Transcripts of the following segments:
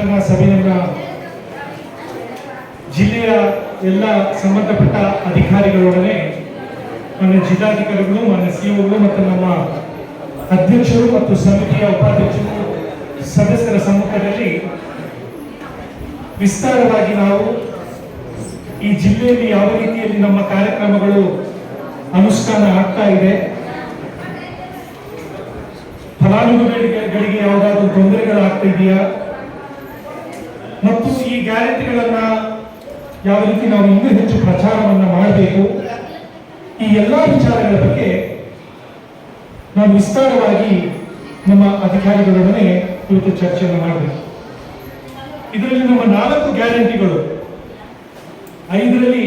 ಅಧ್ಯಕ್ಷರನ್ನ ಸಭೆಯನ್ನ ಜಿಲ್ಲೆಯ ಎಲ್ಲ ಸಂಬಂಧಪಟ್ಟ ಅಧಿಕಾರಿಗಳೊಡನೆ ಮಾನ್ಯ ಜಿಲ್ಲಾಧಿಕಾರಿಗಳು, ಮಾನ್ಯ ಸಿಇಒಗಳು ಮತ್ತು ನಮ್ಮ ಅಧ್ಯಕ್ಷರು ಮತ್ತು ಸಮಿತಿಯ ಉಪಾಧ್ಯಕ್ಷರು, ಸದಸ್ಯರ ಸಮ್ಮುಖದಲ್ಲಿ ವಿಸ್ತಾರವಾಗಿ ನಾವು ಈ ಜಿಲ್ಲೆಯಲ್ಲಿ ಯಾವ ರೀತಿಯಲ್ಲಿ ನಮ್ಮ ಕಾರ್ಯಕ್ರಮಗಳು ಅನುಷ್ಠಾನ ಆಗ್ತಾ ಇದೆ, ಫಲಾನುಭವಿಗಳಿಗೆ ಯಾವುದಾದ್ರೂ ತೊಂದರೆಗಳಾಗ್ತಾ ಇದೆಯಾ ಮತ್ತು ಈ ಗ್ಯಾರಂಟಿಗಳನ್ನ ಯಾವ ರೀತಿ ನಾವು ಇನ್ನೂ ಹೆಚ್ಚು ಪ್ರಚಾರವನ್ನು ಮಾಡಬೇಕು? ಈ ಎಲ್ಲಾ ವಿಚಾರಗಳ ಬಗ್ಗೆ ನಾವು ವಿಸ್ತಾರವಾಗಿ ನಮ್ಮ ಅಧಿಕಾರಿಗಳೊಡನೆ ಕುರಿತು ಚರ್ಚೆಯನ್ನು ಮಾಡಬೇಕು. ಇದರಲ್ಲಿ ನಮ್ಮ ನಾಲ್ಕು ಗ್ಯಾರಂಟಿಗಳು. ಐದರಲ್ಲಿ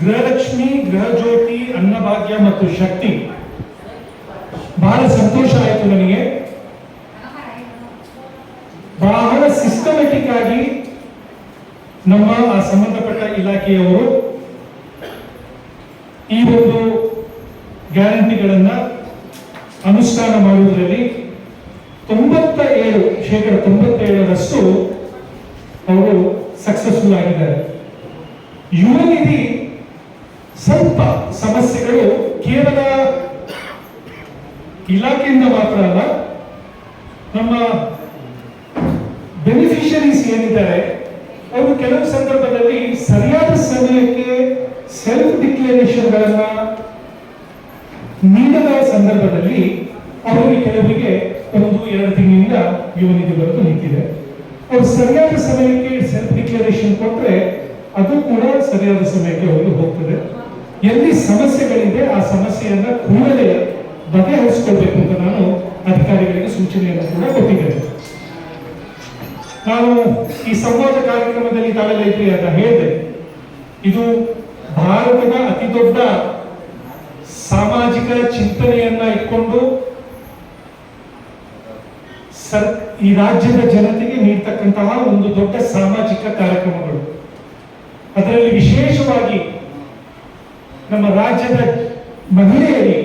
ಗೃಹಲಕ್ಷ್ಮಿ, ಗೃಹಜ್ಯೋತಿ, ಅನ್ನಭಾಗ್ಯ ಮತ್ತು ಶಕ್ತಿ. ಬಹಳ ಸಂತೋಷ ಆಯಿತು ನನಗೆ. ಬಹಳ ಸಿಸ್ಟಮೆಟಿಕ್ ಆಗಿ ನಮ್ಮ ಆ ಸಂಬಂಧಪಟ್ಟ ಇಲಾಖೆಯವರು ಈ ಒಂದು ಗ್ಯಾರಂಟಿಗಳನ್ನ ಅನುಷ್ಠಾನ ಮಾಡುವುದರಲ್ಲಿ ತೊಂಬತ್ತ ಏಳು ಶೇಕಡ ತೊಂಬತ್ತೇಳರಷ್ಟು ಅವರು ಸಕ್ಸಸ್ಫುಲ್ ಆಗಿದ್ದಾರೆ. ಯುವ ನಿಧಿ ಸ್ವಲ್ಪ ಸಮಸ್ಯೆಗಳು ಕೇವಲ ಇಲಾಖೆಯಿಂದ ಮಾತ್ರ ಅಲ್ಲ, ನಮ್ಮ ಬೆನಿಫಿಷರೀಸ್ ಏನಿದ್ದಾರೆ ಅವರು ಕೆಲವು ಸಂದರ್ಭದಲ್ಲಿ ಸರಿಯಾದ ಸಮಯಕ್ಕೆ ಸೆಲ್ಫ್ ಡಿಕ್ಲರೇಷನ್ಗಳನ್ನ ನೀಡದ ಸಂದರ್ಭದಲ್ಲಿ ಅವರಿಗೆ ಕೆಲವರಿಗೆ ಒಂದು, ಎರಡು ತಿಂಗಳಿಂದ ಯುವನಿಗೆ ಬರೆದು ನಿಂತಿದೆ. ಅವರು ಸರಿಯಾದ ಸಮಯಕ್ಕೆ ಸೆಲ್ಫ್ ಡಿಕ್ಲರೇಷನ್ ಕೊಟ್ಟರೆ ಅದು ಕೂಡ ಸರಿಯಾದ ಸಮಯಕ್ಕೆ ಅವರು ಹೋಗ್ತದೆ. ಎಲ್ಲಿ ಸಮಸ್ಯೆಗಳಿದೆ ಆ ಸಮಸ್ಯೆಯನ್ನ ಕೂಡಲೇ ಬಗೆಹರಿಸಿಕೊಳ್ಬೇಕು ಅಂತ ನಾನು ಅಧಿಕಾರಿಗಳಿಗೆ ಸೂಚನೆಯನ್ನು ಕೂಡ ಕೊಟ್ಟಿದ್ದೇನೆ. ನಾನು ಈ ಸಂವಾದ ಕಾರ್ಯಕ್ರಮದಲ್ಲಿ ತಾವೆಲ್ಲ ಇದ್ರಿ ಅಂತ ಹೇಳಿದೆ. ಇದು ಭಾರತದ ಅತಿ ದೊಡ್ಡ ಸಾಮಾಜಿಕ ಚಿಂತನೆಯನ್ನ ಇಟ್ಕೊಂಡು ಸರ್, ಈ ರಾಜ್ಯದ ಜನತೆಗೆ ನೀಡ್ತಕ್ಕಂತಹ ಒಂದು ದೊಡ್ಡ ಸಾಮಾಜಿಕ ಕಾರ್ಯಕ್ರಮಗಳು. ಅದರಲ್ಲಿ ವಿಶೇಷವಾಗಿ ನಮ್ಮ ರಾಜ್ಯದ ಮಹಿಳೆಯರಿಗೆ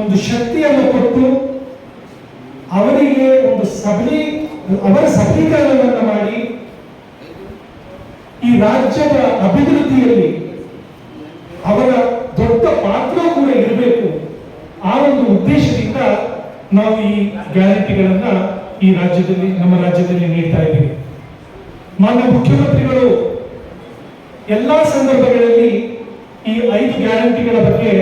ಒಂದು ಶಕ್ತಿಯನ್ನು ಕೊಟ್ಟು ಅವರಿಗೆ ಒಂದು ಸಬಲಿ ಅವರ ಸಬಲೀಕರಣವನ್ನು ಮಾಡಿ ಈ ರಾಜ್ಯದ ಅಭಿವೃದ್ಧಿಯಲ್ಲಿ ಅವರ ದೊಡ್ಡ ಪಾತ್ರ ಕೂಡ ಇರಬೇಕು ಆ ಒಂದು ಉದ್ದೇಶದಿಂದ ನಾವು ಈ ಗ್ಯಾರಂಟಿಗಳನ್ನ ಈ ರಾಜ್ಯದಲ್ಲಿ, ನಮ್ಮ ರಾಜ್ಯದಲ್ಲಿ ನೀಡ್ತಾ ಇದ್ದೀವಿ. ಮಾನ್ಯ ಮುಖ್ಯಮಂತ್ರಿಗಳು, ಎಲ್ಲಾ ಸಂದರ್ಭಗಳಲ್ಲಿ ಈ ಐದು ಗ್ಯಾರಂಟಿಗಳ ಬಗ್ಗೆ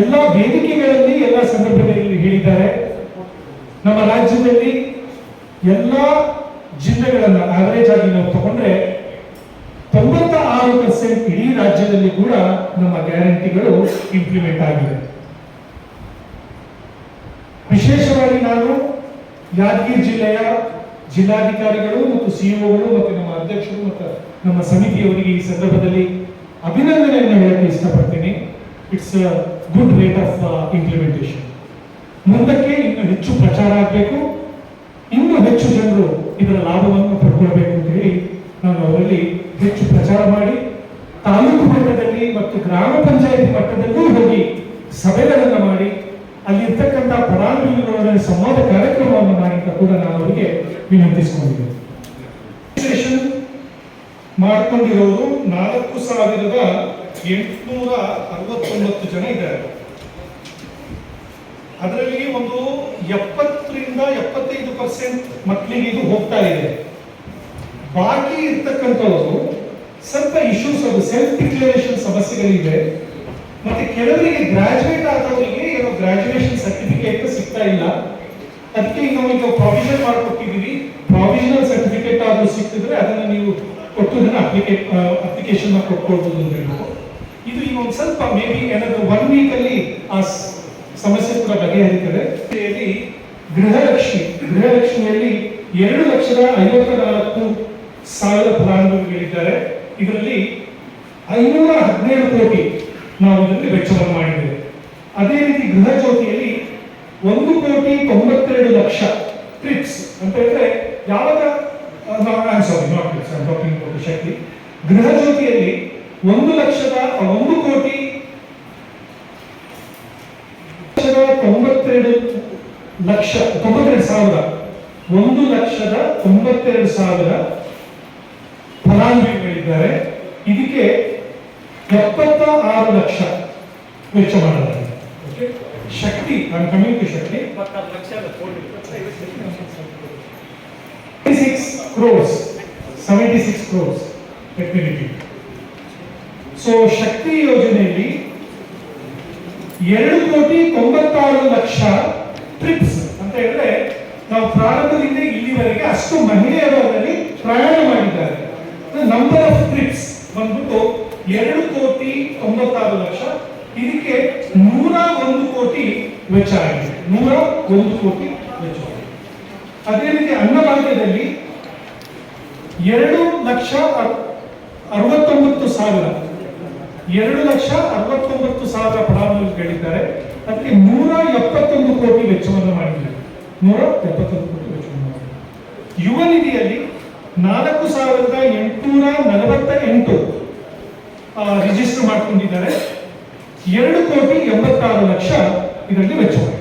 ಎಲ್ಲ ವೇದಿಕೆಗಳಲ್ಲಿ, ಎಲ್ಲ ಸಂದರ್ಭಗಳಲ್ಲಿ ಹೇಳಿದ್ದಾರೆ. ನಮ್ಮ ರಾಜ್ಯದಲ್ಲಿ ಎಲ್ಲ ಜಿಲ್ಲೆಗಳನ್ನ ಆವರೇಜ್ ಆಗಿ ನಾವು ತಗೊಂಡ್ರೆ ತೊಂಬತ್ತ ಆರು ಪರ್ಸೆಂಟ್ ಇಡೀ ರಾಜ್ಯದಲ್ಲಿ ಕೂಡ ನಮ್ಮ ಗ್ಯಾರಂಟಿಗಳು ಇಂಪ್ಲಿಮೆಂಟ್ ಆಗಿದೆ ವಿಶೇಷವಾಗಿ ನಾನು ಯಾದಗಿರಿ ಜಿಲ್ಲೆಯ ಜಿಲ್ಲಾಧಿಕಾರಿಗಳು ಮತ್ತು ಸಿಇಒಗಳು ಮತ್ತು ನಮ್ಮ ಅಧ್ಯಕ್ಷರು ಮತ್ತು ನಮ್ಮ ಸಮಿತಿಯವರಿಗೆ ಈ ಸಂದರ್ಭದಲ್ಲಿ ಅಭಿನಂದನೆಯನ್ನು ಹೇಳಕ್ಕೆ ಇಷ್ಟಪಡ್ತೀನಿ. It's good rate of implementation ಮುಂದಕ್ಕೆ ಇನ್ನು ಹೆಚ್ಚು ಪ್ರಚಾರ ಆಗಬೇಕು. ಇನ್ನೂ ಹೆಚ್ಚು ಜನರು ಇದರ ಲಾಭವನ್ನು ಪಡ್ಕೊಳ್ಬೇಕು ಅಂತ ಹೇಳಿ ನಾನು ಅವರಲ್ಲಿ ಹೆಚ್ಚು ಪ್ರಚಾರ ಮಾಡಿ ತಾಲೂಕು ಮಟ್ಟದಲ್ಲಿ ಮತ್ತು ಗ್ರಾಮ ಪಂಚಾಯತಿ ಮಟ್ಟದಲ್ಲೂ ಹೋಗಿ ಸಭೆಗಳನ್ನು ಮಾಡಿ, ಅಲ್ಲಿರ್ತಕ್ಕಂಥ ಫಲಾನುಭವಿಗಳೊಡನೆ ಸಂವಾದ ಕಾರ್ಯಕ್ರಮವನ್ನು ಮಾಡಿ ಕೂಡ ನಾನು ಅವರಿಗೆ ವಿನಂತಿಸಿಕೊಂಡಿದ್ದೇನೆ. ಮಾಡ್ಕೊಂಡಿರೋರು ನಾಲ್ಕು ಸಾವಿರದ ಎಂಟುನೂರ ಅರವತ್ತೊಂಬತ್ತು ಜನ ಇದ್ದಾರೆ. ಅದರಲ್ಲಿ ಒಂದು ಎಪ್ಪತ್ತರಿಂದ ಎಪ್ಪತ್ತೈದು ಪರ್ಸೆಂಟ್ ಮಕ್ಕಳಿಗೆ ಇದು ಹೋಗ್ತಾ ಇದೆ. ಬಾಕಿ ಇರ್ತಕ್ಕಂಥವರು ಸ್ವಲ್ಪ ಇಶ್ಯೂಸ್ ಅದು ಸೆಲ್ಫ್ ಡಿಕ್ಲರೇಷನ್ ಸಮಸ್ಯೆಗಳಿವೆ. ಮತ್ತೆ ಕೆಲವರಿಗೆ ಗ್ರಾಜುಯೇಟ್ ಆದವರಿಗೆ ಏನೋ ಗ್ರಾಜುಯೇಷನ್ ಸರ್ಟಿಫಿಕೇಟ್ ಸಿಗ್ತಾ ಇಲ್ಲ. ಅದಕ್ಕೆ ಈಗ ನಾವು ಈಗ ಪ್ರಾವಿಷನ್ ಮಾಡಿಕೊಟ್ಟಿದ್ದೀವಿ. ಪ್ರಾವಿಷನಲ್ ಸರ್ಟಿಫಿಕೇಟ್ ಆದರೂ ಸಿಕ್ತಿದ್ರೆ ಅದನ್ನು ನೀವು ಕೊಟ್ಟು ಅಪ್ಲಿಕೇಟ್ ಅಪ್ಲಿಕೇಶನ್ ಕೊಟ್ಕೊಳ್ಬೋದು ಅಂತ ಹೇಳ್ಬೋದು ಇದು ಈಗ ಒಂದು ಸ್ವಲ್ಪ ಮೇ ಬಿ ಏನಾದರೂ ಒನ್ ವೀಕಲ್ಲಿ ಆ ಸಮಸ್ಯೆ ಕೂಡ ಬಗೆಹರಿತದೆ ಗೃಹಲಕ್ಷ್ಮಿ, ಗೃಹಲಕ್ಷ್ಮಿಯಲ್ಲಿ ಎರಡು ಲಕ್ಷದ ಐವತ್ತ ನಾಲ್ಕು ಸಾವಿರ ಫಲಾನುಭವಿಗಳಿದ್ದಾರೆ. ಇದರಲ್ಲಿ ಐನೂರ ಹದಿನೇಳು ಕೋಟಿ ನಾವು ಇದರಲ್ಲಿ ವೆಚ್ಚವನ್ನು ಮಾಡಿದ್ದೇವೆ. ಅದೇ ರೀತಿ ಗೃಹ ಜ್ಯೋತಿಯಲ್ಲಿ ಒಂದು ಕೋಟಿ ತೊಂಬತ್ತೆರಡು ಲಕ್ಷ ಟ್ರಿಪ್ಸ್ ಅಂತ ಹೇಳಿದ್ರೆ ಯಾವಾಗ ಸಾರಿ ನಾಟ್ ಟ್ರಿಪ್ಸ್ ಶಕ್ತಿ ಗೃಹ ಜ್ಯೋತಿಯಲ್ಲಿ ಒಂದು ಲಕ್ಷದ ಒಂದು ಕೋಟಿ ಲಕ್ಷ ತೊಂಬತ್ತೆರಡು ಸಾವಿರ ಒಂದು ಲಕ್ಷದ ತೊಂಬತ್ತೆರಡು ಸಾವಿರ ಫಲಾನುಭವಿಗಳಿದ್ದಾರೆ. ಇದಕ್ಕೆ ಎಪ್ಪತ್ತ ಆರು ಲಕ್ಷ ವೆಚ್ಚ ಮಾಡಲಾಗಿದೆ? ಶಕ್ತಿ ನಾನು ಕಮ್ಯುನಿಟಿ ಶಕ್ತಿ. Six crores seventy six crores so ಶಕ್ತಿ ಯೋಜನೆಯಲ್ಲಿ ಎರಡು ಕೋಟಿ ತೊಂಬತ್ತಾರು ಲಕ್ಷ ಟ್ರಿಪ್ಸ್ ಅಂತ ಹೇಳಿದ್ರೆ ನಾವು ಪ್ರಾರಂಭದಿಂದ ಇಲ್ಲಿವರೆಗೆ ಅಷ್ಟು ಮಹಿಳೆಯರು ಅದರಲ್ಲಿ ಪ್ರಯಾಣ ಮಾಡಿದ್ದಾರೆ. ನಂಬರ್ ಆಫ್ ಟ್ರಿಪ್ಸ್ ಬಂದ್ಬಿಟ್ಟು ಎರಡು ಕೋಟಿ ತೊಂಬತ್ತಾರು ಲಕ್ಷ. ಇದಕ್ಕೆ ನೂರ ಒಂದು ಕೋಟಿ ವೆಚ್ಚ ಆಗಿದೆ. ನೂರ ಒಂದು ಕೋಟಿ ವೆಚ್ಚ. ಅದೇ ರೀತಿ ಅನ್ನಭಾಗ್ಯದಲ್ಲಿ ಎರಡು ಲಕ್ಷ ಅರ್- ಅರವತ್ತೊಂಬತ್ತು ಸಾವಿರ. ಎರಡು ಲಕ್ಷ ಅರವತ್ತೊಂಬತ್ತು ಸಾವಿರ ಫಲಾನುಭವಿಗಳಿದ್ದಾರೆ. ಅದಕ್ಕೆ ನೂರ ಎಪ್ಪತ್ತೊಂದು ಕೋಟಿ ವೆಚ್ಚವನ್ನು ಮಾಡಿದ್ದಾರೆ. ನೂರ ಎಪ್ಪತ್ತೊಂದು ಕೋಟಿ ವೆಚ್ಚವನ್ನು ಮಾಡಿದ್ದಾರೆ. ಯುವ ನಿಧಿಯಲ್ಲಿ ನಾಲ್ಕು ಸಾವಿರದ ಎಂಟುನೂರ ನಲವತ್ತ ಎಂಟು ರಿಜಿಸ್ಟರ್ ಮಾಡ್ಕೊಂಡಿದ್ದಾರೆ. ಎರಡು ಕೋಟಿ ಎಂಬತ್ತಾರು ಲಕ್ಷ ಇದರಲ್ಲಿ ವೆಚ್ಚವಾಗಿದೆ.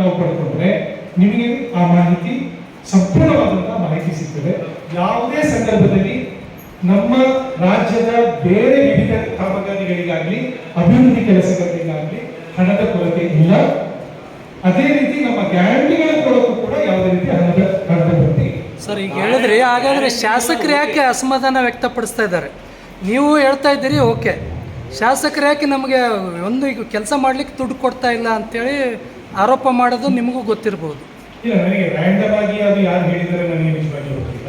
ನಾವು ಪಡ್ಕೊಂಡ್ರೆ ನಿಮಗೆ ಆ ಮಾಹಿತಿ ಸಂಪೂರ್ಣವಾದಂತಹ ಮಾಹಿತಿ ಸಿಗ್ತದೆ. ಯಾವುದೇ ಸಂದರ್ಭದಲ್ಲಿ ನಮ್ಮ ರಾಜ್ಯದ ಬೇರೆ ವಿವಿಧ ಕಾಮಗಾರಿಗಳಿಗಾಗಲಿ ಅಭಿವೃದ್ಧಿ ಕೆಲಸಗಳಿಗಾಗಲಿ ಹಣದ ಕೊರತೆ ಇಲ್ಲ. ಅದೇ ರೀತಿ ನಮ್ಮ ಗ್ಯಾರಂಟಿಗಳ ಕೊರತೆ ಕೂಡ ಯಾವುದೇ ರೀತಿ ಹಣದ ಕೊರತೆ ಸರ್ ಈಗ ಹೇಳಿದ್ರಿ ಹಾಗಾದ್ರೆ ಶಾಸಕರು ಯಾಕೆ ಅಸಮಾಧಾನ ವ್ಯಕ್ತಪಡಿಸ್ತಾ ಇದ್ದಾರೆ? ನೀವು ಹೇಳ್ತಾ ಇದ್ದೀರಿ ಓಕೆ. ಶಾಸಕರು ಯಾಕೆ ನಮಗೆ ಒಂದು ಈಗ ಕೆಲಸ ಮಾಡ್ಲಿಕ್ಕೆ ದುಡ್ಡು ಕೊಡ್ತಾ ಇಲ್ಲ ಅಂತೇಳಿ ಆರೋಪ ಮಾಡೋದು ನಿಮಗೂ ಗೊತ್ತಿರ್ಬೋದು. ಇಲ್ಲ ನನಗೆ ರ್ಯಾಂಡಮ್ ಆಗಿ ಅದು ಯಾರು ಹೇಳಿದರೆ ನನಗೆ ನಿಜವಾಗಿ ಗೊತ್ತಿಲ್ಲ.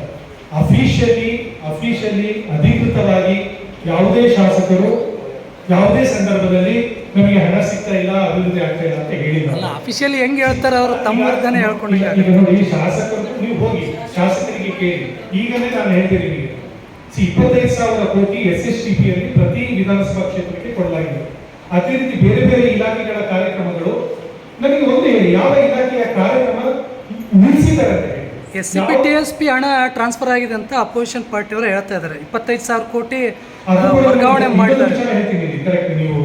ಅಫಿಷಿಯಲಿ ಅಫಿಷಿಯಲಿ ಅಧಿಕೃತವಾಗಿ ಯಾವುದೇ ಶಾಸಕರು ಯಾವುದೇ ಸಂದರ್ಭದಲ್ಲಿ ನಮಗೆ ಹಣ ಸಿಗ್ತಾ ಇಲ್ಲ ಅಭಿವೃದ್ಧಿ ಆಗ್ತಾ ಇಲ್ಲ ಅಂತ ಹೇಳಿಲ್ಲ ಅಫಿಷಿಯಲಿ ಹೆಂಗೆ ಹೇಳ್ತಾರೆ ಅವರು? ತಮ್ಮ ಈಗ ಹೇಳ್ಕೊಂಡಿದ್ದಾರೆ. ನೋಡಿ ಶಾಸಕರು ನೀವು ಹೋಗಿ ಶಾಸಕರಿಗೆ ಕೇಳಿ. ಈಗಲೇ ನಾನು ಹೇಳ್ತೀನಿ ನಿಮಗೆ. ಸಿ ಇಪ್ಪತ್ತೈದು ಸಾವಿರ ಕೋಟಿ ಎಸ್ ಎಸ್ ಟಿ ಪಿಯಲ್ಲಿ ಪ್ರತಿ ವಿಧಾನಸಭಾ ಕ್ಷೇತ್ರಕ್ಕೆ ಕೊಡಲಾಗಿದೆ. ಅದೇ ರೀತಿ ಬೇರೆ ಬೇರೆ ಇಲಾಖೆಗಳ ಕಾರ್ಯಕ್ರಮಗಳು. ನನಗೆ ಒಂದು ಹೇಳಿ ಯಾವ ಇಲಾಖೆಯ ಕಾರ್ಯಕ್ರಮ ನಿಲ್ಲಿಸಿದ್ದಾರೆ. S C P T S P ಹಣ ಟ್ರಾನ್ಸ್ಫರ್ ಆಗಿದೆ ಅಂತ ಅಪೋಸಿಷನ್ ಪಾರ್ಟಿಯವರು ಹೇಳ್ತಾ ಇದ್ದಾರೆ. ಇಪ್ಪತ್ತೈದು ಸಾವಿರ ಕೋಟಿ ವರ್ಗಾವಣೆ ಮಾಡಿದ್ದಾರೆ. ನೀವು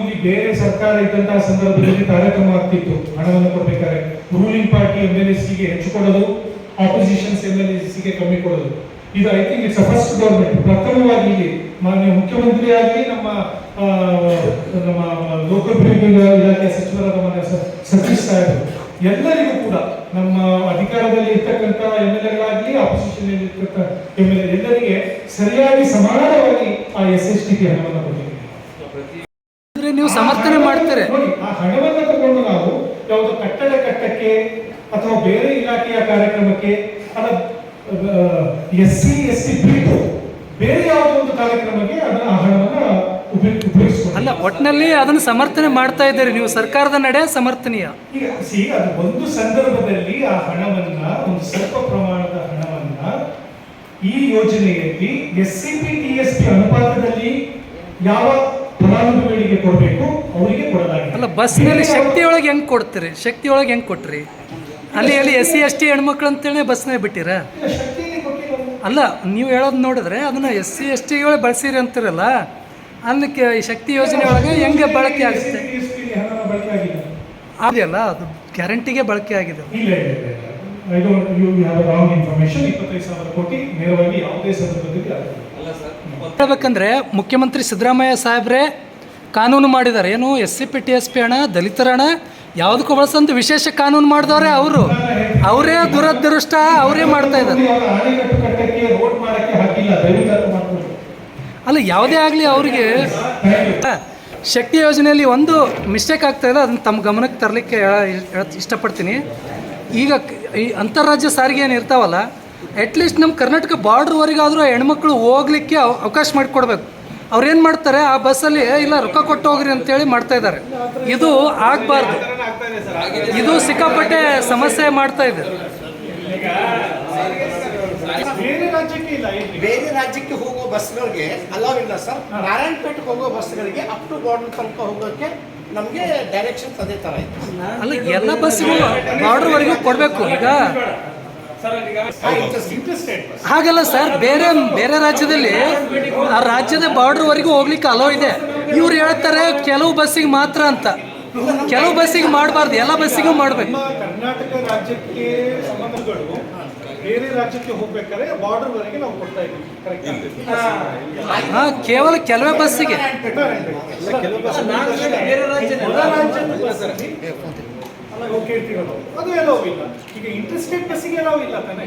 ಇಲ್ಲಿ ಬೇರೆ ಸರ್ಕಾರ ಇದ್ದಂತಹ ಸಂದರ್ಭದಲ್ಲಿ ಕಾರ್ಯಕ್ರಮ ಆಗ್ತಿತ್ತು ಹಣವನ್ನು ಕೊಡ್ಬೇಕಾದ್ರೆ. ರೂಲಿಂಗ್ ಪಾರ್ಟಿ ಎಂ ಎಲ್ಗೆ ಹೆಚ್ಚು ಕೊಡೋದು ಆಪೋಸಿಷನ್ಸ್ ಎಂ ಎಲ್ಗೆ ಕಮ್ಮಿ ಕೊಡೋದು. ಇದು I think it's first government ಪ್ರಥಮವಾಗಿ ಇಲ್ಲಿ ಮಾನ್ಯ ಮುಖ್ಯಮಂತ್ರಿ ನಮ್ಮ ನಮ್ಮ ಲೋಕೋಪಯೋಗಿ ಇಲಾಖೆ ಸಚಿವರಾದ ಮಾನ್ಯ ಸತೀಶ್ ಸಾಹೇಬ್. ಎಲ್ಲರಿಗೂ ಕೂಡ ನಮ್ಮ ಅಧಿಕಾರದಲ್ಲಿ ಇರ್ತಕ್ಕಂಥ ಎಂ ಎಲ್ ಎಗಳಾಗಲಿ ಆಪೋಸಿಷನ್ ಇರ್ತಕ್ಕಂಥ ಎಂ ಎಲ್ ಎ ಎಲ್ಲರಿಗೆ ಸರಿಯಾಗಿ ಸಮಾನವಾಗಿ ಆ ಎಸ್ ಎಸ್ ಟಿ ಹಣವನ್ನು ಕೊಟ್ಟಿದ್ದೀವಿ. ನೀವು ಸಮರ್ಥನೆ ಮಾಡ್ತಾರೆ. ನೋಡಿ ಆ ಹಣವನ್ನು ತಗೊಂಡು ನಾವು ಯಾವುದೋ ಕಟ್ಟಡ ಕಟ್ಟಕ್ಕೆ ಅಥವಾ ಬೇರೆ ಇಲಾಖೆಯ ಕಾರ್ಯಕ್ರಮಕ್ಕೆ ಅಲ್ಲ ಎಸ್ ಸಿ ಎಸ್ ಸಿ ಬಿಟ್ಟು ಬೇರೆ ಯಾವುದೋ ಒಂದು ಕಾರ್ಯಕ್ರಮಕ್ಕೆ ಅದನ್ನ ಆ ಹಣವನ್ನ ಅಲ್ಲ ಒಟ್ಟಿನಲ್ಲಿ ಅದನ್ನು ಸಮರ್ಥನೆ ಮಾಡ್ತಾ ಇದ್ದೀರಿ ನೀವು. ಸರ್ಕಾರದ ನಡೆ ಸಮರ್ಥನೀಯ. ಈಗ ಸಿ ಅದು ಒಂದು ಸಂದರ್ಭದಲ್ಲಿ ಆ ಹಣವನ್ನ ಒಂದು ಸ್ವಲ್ಪ ಪ್ರಮಾಣದ ಹಣವನ್ನ ಈ ಯೋಜನೆಯಲ್ಲಿ S C P T S P ಅನುಪಾತದಲ್ಲಿ ಯಾವ ಫಲಾನುಭವಿಗಳಿಗೆ ಕೊಡಬೇಕು? ಅವರಿಗೆ ಕೊಡಲಾಗಿದೆ. ಅಲ್ಲ ಬಸ್ನಲ್ಲಿ ಶಕ್ತಿ ಒಳಗೆ ಹೆಂಗ್ ಕೊಡ್ತೀರಿ? ಶಕ್ತಿ ಒಳಗೆ ಹೆಂಗೆ ಕೊಟ್ರಿ? ಅಲ್ಲಿ ಅಲ್ಲಿ ಎಸ್ ಸಿ ಎಸ್ ಟಿ ಹೆಣ್ಮಕ್ಳು ಅಂತೇಳಿ ಬಸ್ನೇ ಬಿಟ್ಟಿರ? ಅಲ್ಲ ನೀವು ಹೇಳೋದು ನೋಡಿದ್ರೆ ಅದನ್ನ ಎಸ್ ಸಿ ಎಸ್ ಟಿ ಒಳಗೆ ಬಳಸಿರಿ ಅಂತಿರಲ್ಲ? ಅನ್ನಕ್ಕೆ ಈ ಶಕ್ತಿ ಯೋಜನೆ ಒಳಗೆ ಹೆಂಗೆ ಬಳಕೆ ಆಗುತ್ತೆ? ಬಳಕೆ ಅದು ಗ್ಯಾರಂಟಿಗೆ ಬಳಕೆ ಆಗಿದೆ. I don't you have wrong information ಇಪ್ಪತ್ತೈದು ಸಾವಿರ ಕೋಟಿ ನೇರವಾಗಿ ಯಾವುದೇ ಸಂದರ್ಭದಲ್ಲಿ ಆಗಿಲ್ಲ ಹೇಳ್ಬೇಕಂದ್ರೆ ಮುಖ್ಯಮಂತ್ರಿ ಸಿದ್ದರಾಮಯ್ಯ ಸಾಹೇಬ್ರೆ ಕಾನೂನು ಮಾಡಿದ್ದಾರೆ. ಏನು S C P T S P ಹಣ ದಲಿತರ ಹಣ ಯಾವುದಕ್ಕೂ ಬಳಸಂತ ವಿಶೇಷ ಕಾನೂನು ಮಾಡಿದವ್ರೆ ಅವರು. ಅವರೇ ದುರದೃಷ್ಟ ಅವರೇ ಮಾಡ್ತಾ ಇದ್ದಾರೆ. ಅಲ್ಲ, ಯಾವುದೇ ಆಗಲಿ ಅವರಿಗೆ ಶಕ್ತಿ ಯೋಜನೆಯಲ್ಲಿ ಒಂದು ಮಿಸ್ಟೇಕ್ ಆಗ್ತಾ ಇದೆ, ಅದನ್ನು ತಮ್ಮ ಗಮನಕ್ಕೆ ತರಲಿಕ್ಕೆ ಇಷ್ಟಪಡ್ತೀನಿ. ಈಗ ಈ ಅಂತಾರಾಜ್ಯ ಸಾರಿಗೆ ಏನು ಇರ್ತಾವಲ್ಲ ಅಟ್ಲೀಸ್ಟ್ ನಮ್ಮ ಕರ್ನಾಟಕ ಬಾರ್ಡ್ರ್ವರೆಗಾದರೂ ಹೆಣ್ಮಕ್ಳು ಹೋಗ್ಲಿಕ್ಕೆ ಅವ- ಅವಕಾಶ ಮಾಡಿಕೊಡ್ಬೇಕು. ಅವ್ರು ಏನು ಮಾಡ್ತಾರೆ, ಆ ಬಸ್ಸಲ್ಲಿ ಇಲ್ಲ, ರೊಕ್ಕ ಕೊಟ್ಟು ಹೋಗ್ರಿ ಅಂತೇಳಿ ಮಾಡ್ತಾ ಇದ್ದಾರೆ. ಇದು ಆಗಬಾರ್ದು. ಇದು ಸಿಕ್ಕಾಪಟ್ಟೆ ಸಮಸ್ಯೆ ಮಾಡ್ತಾ ಇದೆ. ಬೇರೆ ರಾಜ್ಯಕ್ಕೆ ಇಲ್ಲ ಬೇರೆ ರಾಜ್ಯಕ್ಕೆ ಹೋಗೋ ಬಸ್ಗಳಿಗೆ ಅಲಾವ್ ಇಲ್ಲ ಸರ್ ನಾರಾಯಣಪೇಟೆಗೆ ಹೋಗೋ ಬಸ್ಗಳಿಗೆ ಅಪ್ ಟು ಬಾರ್ಡರ್ ತನಕ ಹೋಗೋಕ್ಕೆ ನಮಗೆ ಡೈರೆಕ್ಷನ್ ಅದೇ ತರ ಇದೆ. ಅಲ್ಲ ಎಲ್ಲ ಬಾರ್ಡರ್ ವರೆಗೂ ಕೊಡಬೇಕು ಈಗ. ಹಾಗಲ್ಲ ಸರ್ ಬೇರೆ ಬೇರೆ ರಾಜ್ಯದಲ್ಲಿ ಆ ರಾಜ್ಯದ ಬಾರ್ಡರ್ ವರೆಗೂ ಹೋಗ್ಲಿಕ್ಕೆ ಅಲೋ ಇದೆ. ಇವ್ರು ಹೇಳ್ತಾರೆ ಕೆಲವು ಬಸ್ಸಿಗೆ ಮಾತ್ರ ಅಂತ. ಕೆಲವು ಬಸ್ಸಿಗೆ ಮಾಡಬಾರ್ದು ಎಲ್ಲ ಬಸ್ಸಿಗೂ ಮಾಡಬೇಕು. ಕರ್ನಾಟಕ ರಾಜ್ಯಕ್ಕೆ ಸಂಬಂಧಗಳು ಬೇರೆ ರಾಜ್ಯಕ್ಕೆ ಹೋಗ್ಬೇಕಾದ್ರೆ ಬಾರ್ಡರ್ ವರೆಗೆ ನಾವು ಕೊಡ್ತಾ ಇದ್ದೀವಿ. ಕೇವಲ ಕೆಲವೇ ಬಸ್ಸಿಗೆ ಕೆಲವು ಬಸ್ ಬೇರೆ ರಾಜ್ಯದ ಬಸ್ಸಲ್ಲಿ ಅಲ್ಲ. ಹೋಗಿ ಕೇಳ್ತಿರೋದು ಅದು ಎಲ್ಲವೂ ಇಲ್ಲ. ಈಗ ಇಂಟ್ರೆಸ್ಟೆಡ್ ಬಸ್ಸಿಗೆ ಎಲ್ಲವೂ ಇಲ್ಲ ತಾನೆ.